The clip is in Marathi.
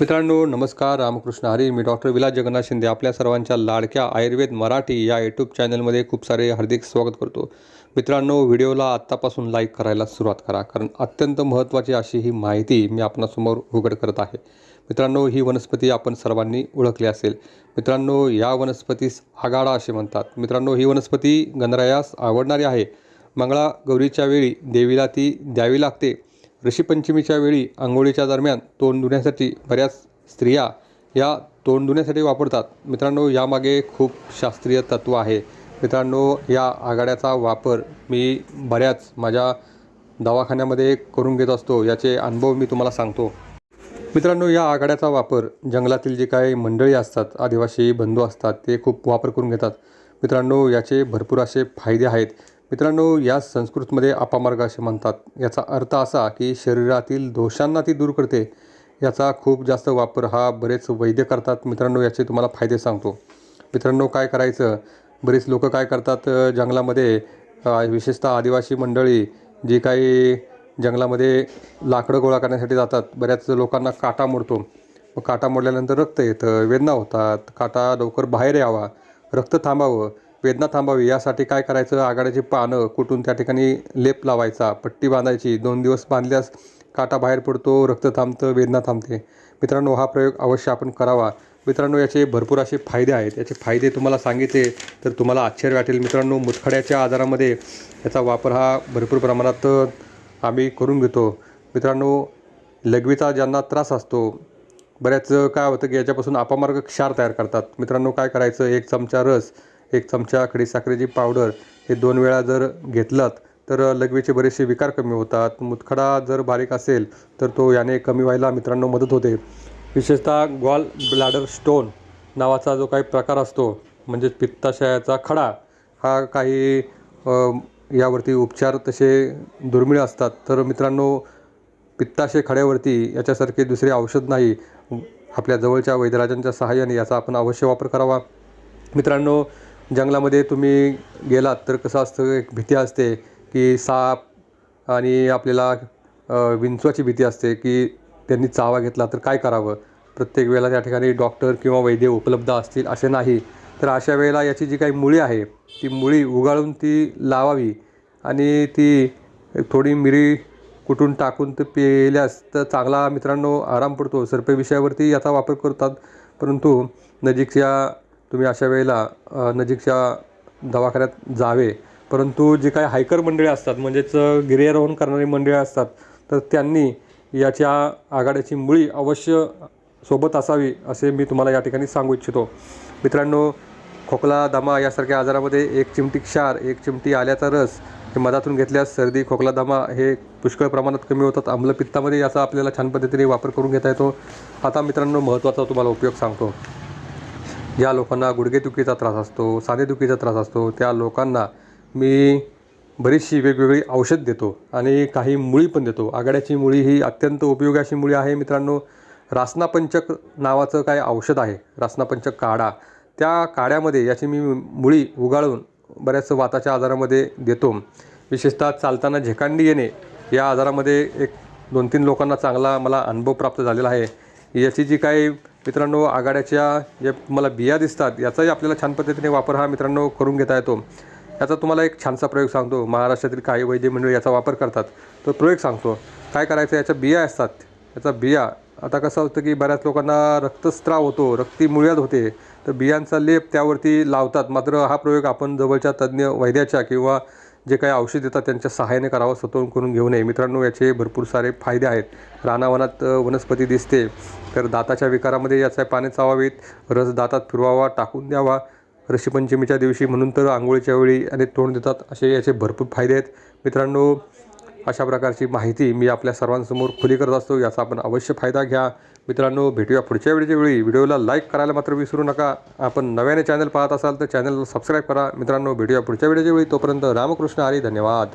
मित्रांनो नमस्कार. रामकृष्ण हरी. मी डॉक्टर विलास जगन्नाथ शिंदे आपल्या सर्वांच्या लाडक्या आयुर्वेद मराठी या यूट्यूब चॅनलमध्ये खूप सारे हार्दिक स्वागत करतो. मित्रांनो व्हिडिओला आत्तापासून लाईक करायला सुरुवात करा कारण अत्यंत महत्त्वाची अशी ही माहिती मी आपणासमोर उघड करत आहे. मित्रांनो ही वनस्पती आपण सर्वांनी ओळखली असेल. मित्रांनो या वनस्पतीस आगाडा असे म्हणतात. मित्रांनो ही वनस्पती गणरायास आवडणारी आहे. मंगळागौरीच्या वेळी देवीला ती द्यावी लागते. ऋषीपंचमीच्या वेळी आंघोळीच्या दरम्यान तोंड धुण्यासाठी बऱ्याच स्त्रिया या तोंड धुण्यासाठी वापरतात. मित्रांनो यामागे खूप शास्त्रीय तत्त्व आहे. मित्रांनो या आघाड्याचा वापर मी बऱ्याच माझ्या दवाखान्यामध्ये करून घेत असतो याचे अनुभव मी तुम्हाला सांगतो. मित्रांनो या आघाड्याचा वापर जंगलातील जे काही मंडळी असतात आदिवासी बंधू असतात ते खूप वापर करून घेतात. मित्रांनो याचे भरपूर असे फायदे आहेत. मित्रांनो या संस्कृतमध्ये अपामार्ग असे म्हणतात. याचा अर्थ असा की शरीरातील दोषांना ती दूर करते. याचा खूप जास्त वापर हा बरेच वैद्य करतात. मित्रांनो याचे तुम्हाला फायदे सांगतो. मित्रांनो काय करायचं? बरेच लोक काय करतात? जंगलामध्ये विशेषतः आदिवासी मंडळी जी काही जंगलामध्ये लाकडं गोळा करण्यासाठी जातात. बऱ्याच लोकांना काटा मोडतो. मग काटा मोडल्यानंतर रक्त येतं वेदना होतात. काटा लवकर बाहेर यावा रक्त थांबावं. वेदना थांबावी यासाठी काय करायचं? आघाड्याची पानं कुटून त्या ठिकाणी लेप लावायचा? पट्टी बांधायची दोन दिवस बांधल्यास काटा बाहेर पडतो रक्त थांबतं वेदना थांबते. मित्रांनो हा प्रयोग अवश्य आपण करावा. मित्रांनो याचे भरपूर असे फायदे आहेत. याचे फायदे तुम्हाला सांगितले तर तुम्हाला आश्चर्य वाटेल. मित्रांनो मुतखड्याच्या आजारामध्ये याचा वापर हा भरपूर प्रमाणात आम्ही करून घेतो. मित्रांनो लघवीचा ज्यांना त्रास असतो बऱ्याच काय होतं की याच्यापासून अपामार्ग क्षार तयार करतात. मित्रांनो काय करायचं? एक चमचा रस एक चमचा खडीसाखरेची पावडर हे दोन वेळा जर घेतलात तर लघवीचे बरेचसे विकार कमी होतात. मुतखडा जर बारीक असेल तर तो याने कमी व्हायला मित्रांनो मदत होते. विशेषतः गॉल ब्लॅडर स्टोन नावाचा जो काही प्रकार असतो म्हणजेच पित्ताशयाचा खडा हा काही यावरती उपचार तसे दुर्मिळ असतात. तर मित्रांनो पित्ताशय खड्यावरती याच्यासारखे दुसरे औषध नाही. आपल्या जवळच्या वैद्यराजांच्या सहाय्याने याचा आपण अवश्य वापर करावा. मित्रांनो जंगलामध्ये तुम्ही गेलात तर कसं असतं एक भीती असते की साप आणि आपल्याला विंचवाची भीती असते की त्यांनी चावा घेतला तर काय करावं? प्रत्येक वेळेला त्या ठिकाणी डॉक्टर किंवा वैद्य उपलब्ध असतील असे नाही. तर अशा वेळेला याची जी काही मुळी आहे ती मुळी उगाळून ती लावावी आणि ती थोडी मिरी कुटून टाकून ते पिल्यास तर चांगला मित्रांनो आराम पडतो. सर्प विषयावरती याचा वापर करतात. परंतु नजीकच्या तुम्ही अशा वेळेला नजीकच्या दवाखान्यात जावे. परंतु जे काही हायकर मंडळी असतात म्हणजेच गिर्यारोहण करणारी मंडळी असतात तर त्यांनी याच्या आघाड्याची मुळी अवश्य सोबत असावी असे मी तुम्हाला या ठिकाणी सांगू इच्छितो. मित्रांनो खोकला दमा यासारख्या आजारामध्ये एक चिमटी क्षार एक चिमटी आल्याचा रस हे मधातून घेतल्यास सर्दी खोकला दमा हे पुष्कळ प्रमाणात कमी होतात. आम्लपित्तामध्ये याचा आपल्याला छान पद्धतीने वापर करून घेता येतो. आता मित्रांनो महत्त्वाचा तुम्हाला उपयोग सांगतो. ज्या लोकांना गुडघेदुखीचा त्रास असतो सांधेदुखीचा त्रास असतो. त्या लोकांना मी बरीचशी वेगवेगळी औषध देतो आणि काही मुळी पण देतो. आघाड्याची मुळी ही अत्यंत उपयोगी अशी मुळी आहे. मित्रांनो रासनापंचक नावाचं काय औषध आहे? रासनापंचक काढा. त्या काढ्यामध्ये याची मी मुळी उगाळून बऱ्याच वाताच्या आजारामध्ये देतो. विशेषतः चालताना झेकांडी येणे या आजारामध्ये एक दोन तीन लोकांना चांगला मला अनुभव प्राप्त झालेला आहे. याची जी काही मित्रांनो आघाड्याच्या जे तुम्हाला बिया दिसतात याचाही आपल्याला छान पद्धतीने वापर हा मित्रांनो करून घेता येतो. याचा तुम्हाला एक छानसा प्रयोग सांगतो. महाराष्ट्रातील काही वैद्य मंडळी याचा वापर करतात. तो प्रयोग सांगतो. काय करायचं? याच्या बिया असतात. याचा बिया आता कसं होतं की बऱ्याच लोकांना रक्तस्त्राव होतो रक्ती मुळ्यात होते तर बियांचा लेप त्यावरती लावतात. मात्र हा प्रयोग आपण जवळच्या तज्ज्ञ वैद्याच्या किंवा जे काही औषध देतात त्यांच्या सहाय्याने करावं स्वतःहून करून घेऊ नये. मित्रांनो याचे भरपूर सारे फायदे आहेत. रानावनात वनस्पती दिसते. तर दाताच्या विकारामध्ये याचा पाने चावावीत. रस दातात फिरवावा टाकून द्यावा. ऋषीपंचमीच्या दिवशी म्हणून तर आंघोळीच्या वेळी आणि तोंड देतात. असे याचे भरपूर फायदे आहेत. मित्रांनो अशा प्रकारची माहिती मी आपल्या सर्वांसमोर खुली करत असतो. याचा आपण अवश्य फायदा घ्या. मित्रांनो भेटूया पुढच्या वेळेच्या वेळी. व्हिडिओला लाईक करायला मात्र विसरू नका. आपण नव्याने चॅनल पाहत असाल तर चॅनलला सबस्क्राईब करा. मित्रांनो भेटूया पुढच्या वेळेच्या वेळी. तोपर्यंत रामकृष्ण आली धन्यवाद.